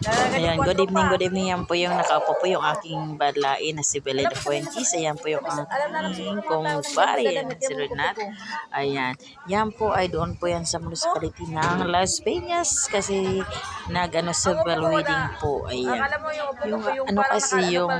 Ayan, good evening, good evening. Yan po yung nakaupo po yung aking badlain na si Beleda Fuentes. Ayan po yung aking kumpare, si Renat. Ayan, yan po ay doon po yan sa municipality ng Las Vegas kasi nag ano, civil wedding po. Ayan. Yung ano kasi yung-.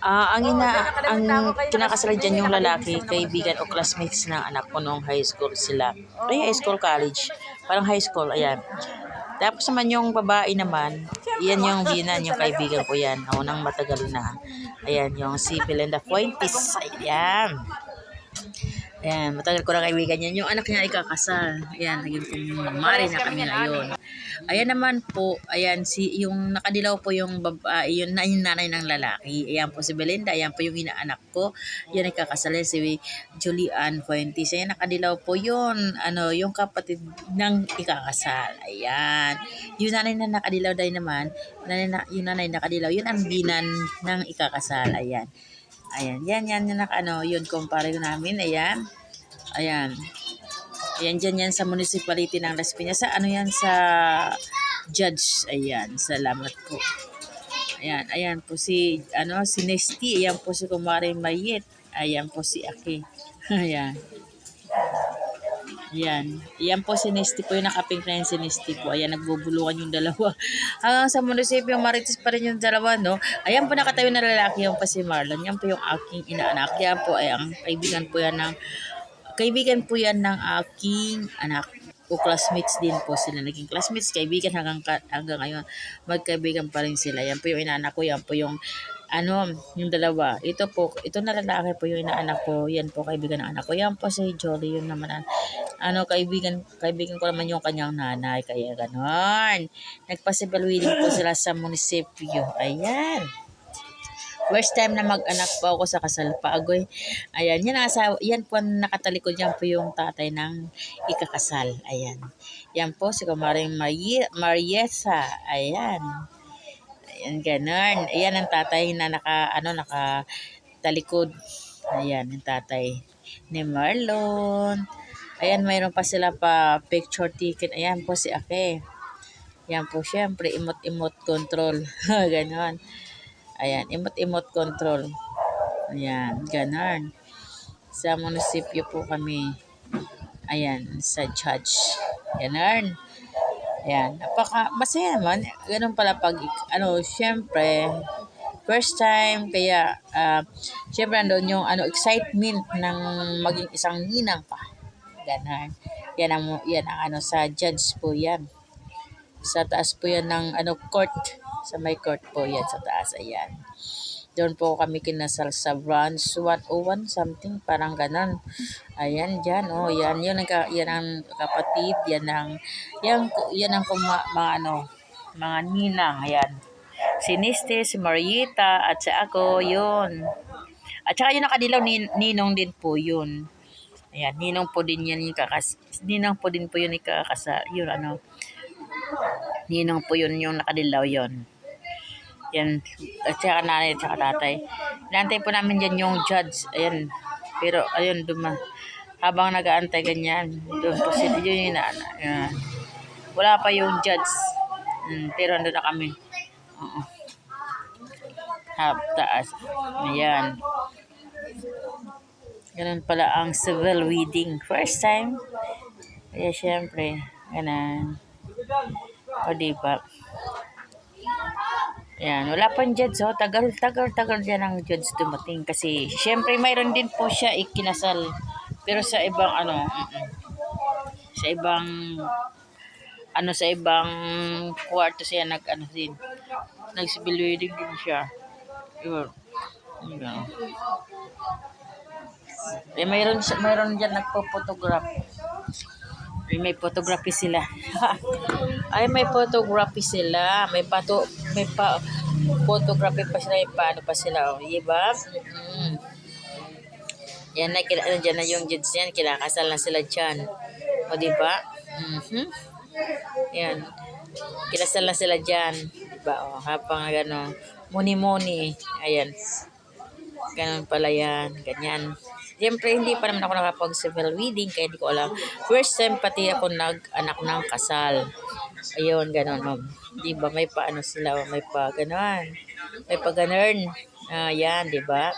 Ah, ang ina ang kinakasalan diyan yung lalaki, kaibigan o classmates ng anak ko nung high school sila. Ay, high school college. Parang high school, ayan. Tapos naman yung babae naman, yan yung binan, yung kaibigan ko yan. Unang matagal na. Ayan, yung si Belinda Fuentes. Ayan. Ayan, matagal ko na kaibigan yan. Yung anak niya ay kakasal. Ayan, naging kumari na kami ngayon. Ayan naman po, ayan, si, yung nakadilaw po yung babae, yung, na- yung nanay ng lalaki. Ayan po si Belinda, ayan po yung inaanak ko. Yan ay kakasal si Julian Fuentes. Ayan, nakadilaw po yun. Ano, yung kapatid ng ikakasal. Ayan. Yung nanay na nakadilaw din naman, nanay na, yung nanay nakadilaw, yun ang binan ng ikakasal. Ayan. Ayan, yan, yan, yan, ano, yun, kumpare ko namin, ayan. Ayan. Ayan, dyan yan sa municipality ng Las Piñas. Sa ano yan, sa judge. Ayan, salamat po. Ayan, ayan po si, ano, si Nesty. Ayan po si Kumari Mayet. Ayan po si Aki. Ayan. Ayan. Ayan po si Nesty po yung nakapink na yan si Nesty po. Ayan, nagbubulungan yung dalawa. Hanggang sa munisipyo, marites pa rin yung dalawa, no? Ayan po nakatayo na lalaki yung pa si Marlon. Yan po yung aking inaanak. Yan po ay ang kaibigan po yan ng kaibigan po yan ng aking anak o classmates din po sila. Naging classmates, kaibigan hanggang, hanggang ngayon. Magkaibigan pa rin sila. Yan po yung inaanak ko. Yan po yung ano, yung dalawa. Ito po, ito na lalaki po yung inaanak ko. Yan po, kaibigan ng anak ko. Yan po si Jolly, yun naman. Ano, kaibigan, kaibigan ko naman yung kanyang nanay. Kaya ganon. Nagpa-civil wedding po sila sa munisipyo. Ayan. First time na mag-anak po ako sa kasal pa agoy. Ayan, yan asawa, yan po ang nakatalikod yan po yung tatay ng ikakasal. Ayan. Yan po si Kumaring Marie, Mariesa. Ayan. Ayan, ganun. Ayan ang tatay na naka, ano, naka talikod. Ayan, yung tatay ni Marlon. Ayan, mayroon pa sila pa picture ticket. Ayan po si Ake. Yan po, syempre, imot-imot control. Ganon. Ayan, imot-imot control. Ayan, ganon. Sa munisipyo po kami. Ayan, sa judge. Ganon. Ayan, napaka, masaya naman. Ganun pala pag, ano, syempre, first time, kaya, ah, syempre, andun yung, ano, excitement ng maging isang ninang pa. Ganon. Yan ang, yan ang, ano, sa judge po yan. Sa taas po yan ng, ano, court. Sa may court po yan, sa taas. Ayan. Doon po kami kinasal sa branch 101 something parang ganon. Ayan diyan oh, yan yun ang yan ang kapatid, yan ang yan yan ang kuma, mga ano, mga ninang, ayan. Si Niste, si Marieta, at sa ako, yun. At saka yung nakadilaw, nin, ninong din po yun. Ayan, ninong po din yan yung kakas... Ninong po din po yun yung kakasa... Yun ano... Ninong po yun yung nakadilaw yun. Yan. At saka nanay at saka tatay. Inaantay po namin dyan yung judge. Ayan. Pero, ayun, duma. Habang nag-aantay ganyan, doon po sila. Yun yung inaana. Wala pa yung judge. Mm, pero ando na kami. Oo. Hap, taas. Ayan. Ganun pala ang civil wedding. First time. Kaya syempre, ganun. O diba? Yan, wala pang judge, oh. Tagal, tagal, tagal dyan ang judge dumating. Kasi, syempre, mayroon din po siya ikinasal. Pero sa ibang, ano, sa ibang, ano, sa ibang kwarto siya nag, ano din, nag-civil din siya. Yun. Yun. Eh, mayroon, mayroon dyan nagpo-photograph. Ay, may photography sila. Ay, may photography sila. May pato, may pa, photography pa sila. Yung paano pa sila. O, diba? Mm. Yan na, kila, ano, dyan na yung judge yan. Kinakasal na sila dyan. O, diba? Mm-hmm. Yan. Kinasal na sila dyan. Diba? O, habang gano'n. Muni-muni. Ayan. Ganun pala yan. Ganyan. Siyempre, hindi pa naman ako nakapag civil wedding kaya hindi ko alam. First time pati ako nag-anak ng kasal. Ayun, ganun. Oh. Di ba? May pa ano sila, may pa ganon. May pa ganon. Ah, yan, di ba?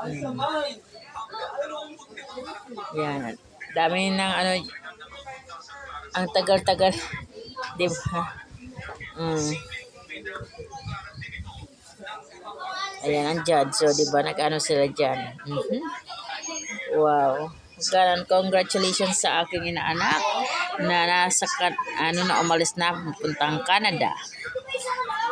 Hmm. Yan. Dami ng ano, ang tagal-tagal. Di ba? Mm. Ayan, ang judge. So, di ba? Nag-ano sila dyan. Mhm. Wow. Ganon, congratulations sa aking inaanak na nasa, ano na umalis na puntang Canada.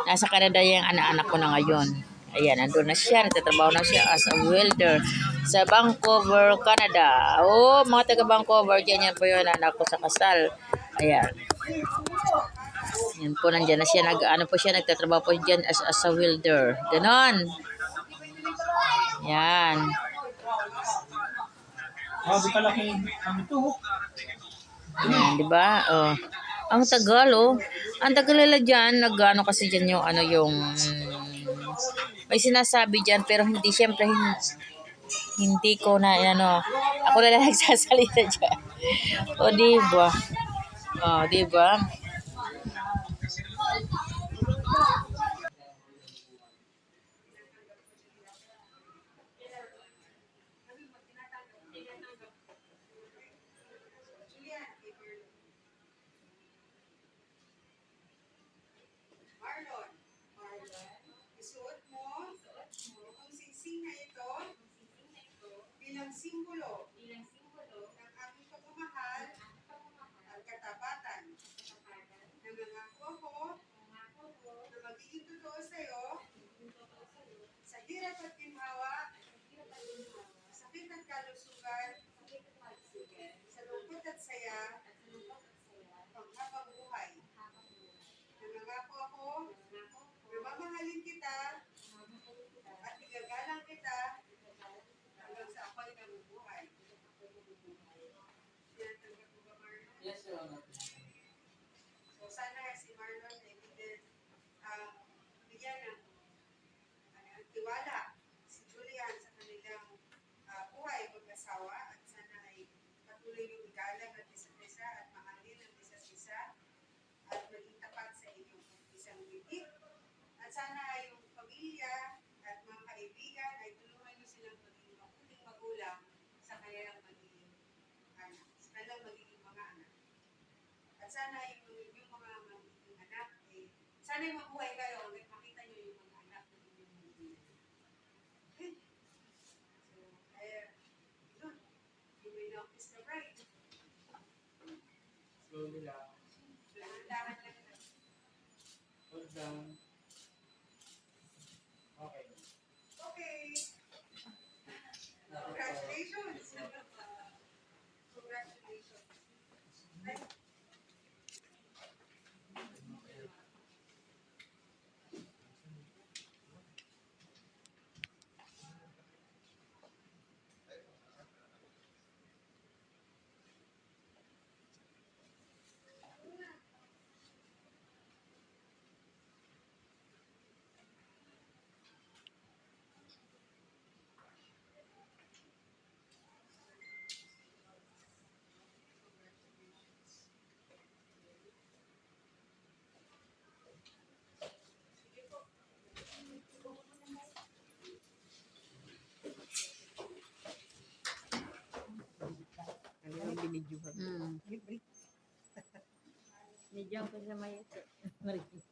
Nasa Canada yung anak-anak ko na ngayon. Ayan, nandun na siya. Nagtatrabaho na siya as a welder sa Vancouver, Canada. Oh, mga taga Vancouver, dyan yan po yung anak ko sa kasal. Ayan. Yan po, nandyan na siya. Nag, ano po siya, nagtatrabaho po dyan as, as a welder. Ganon. Yan. Grabe kalaki ang ito. Ayan, di ba? Oh. Ang tagal, oh. Ang tagal nila dyan, nag-ano kasi dyan yung, ano, yung, may sinasabi dyan, pero hindi, syempre, hindi, hindi ko na, ano, ako na lang nagsasalita dyan. O, di ba? O, di ba? Marlon. Marlon. Isuot mo. Ang singsing na ito. Bilang simbolo. ng aking pagmamahal. At katapatan. Nangangako ako. Na magiging totoo sa'yo. Sa hirap at ginhawa. Sakit at kalusugan. Sa lungkot at saya. Panghabang buhay. Nangangako ako na mamahalin kita at igagalang kita hanggang sa ako'y nabubuhay. Tinatanggap mo ba, Marlon? Yes, Your Honor. So sana si Marlon ay bigyan, ah, bigyan ng ah, tiwala si Julian sa kanilang ah, buhay mag-asawa at sana ay patuloy yung igalang at isa't isa at mahalin ang isa't isa at maging tapat sa inyong isang bibig. At sana ay yung pamilya at mga kaibigan ay tulungan nyo silang maging mabuting magulang sa kanilang magiging anak, sa kanilang magiging mga anak. At sana yung, yung mga anak, eh, sana yung mabuhay kayo, hanggang makita nyo yung mga anak na inyong magiging. Okay? So, eh, yun. You may now kiss the bride. Slowly lang. Dahan-dahan lang ito. Hold down. Okay. Okay. Congratulations. Congratulations. Ay, Mm. Medyo ko sa may Okay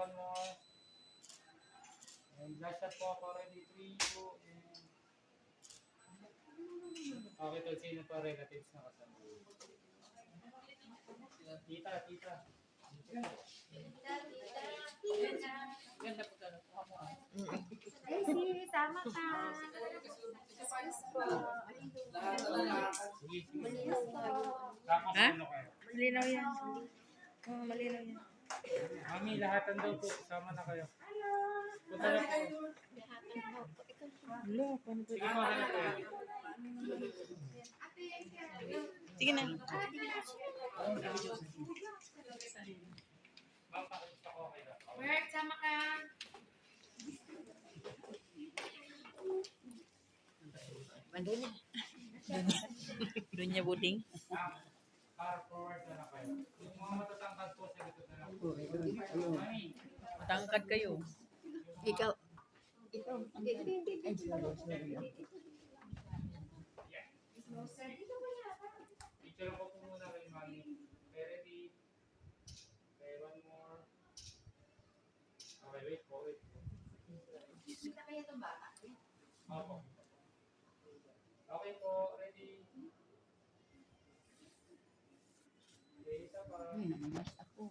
one more. And last shot po ako, ready. Three, two, and... Okay, tol, sino pa relatives na kasama? Tita, tita. Ganda po talaga. Ah. Daisy, sama ka. Sige, sige. Tapos Ha? Malinaw yan. Malinaw yan. Mami, lahatan daw po. Sama na kayo. Punta na po. Hello, paano po? Sige po, ano po. Sige pakita ko okay na. Work, sama ka. Doon niya. Doon niya buding. Far forward na lang kayo. Yung mga matatangkad po sa likod na lang. Mami, Matangkad kayo. Ikaw. Ikaw. Hindi, hindi, hindi. picture ko po muna kay Mami. Okay, ready? Okay, one more. Okay, wait po, wait po. Kita kaya itong bata? Opo. Okay po, ready? Okay, isa pa. ako.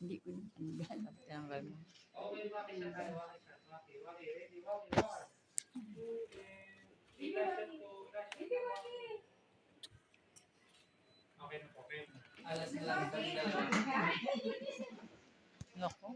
Hindi ko na tanggal. Tanggal mo. Okay, Maki, siya tayo. Siya. Maki, ready? Shot po. Last shot po, Maki. Okay na po, okay. Alas na lang. Nako.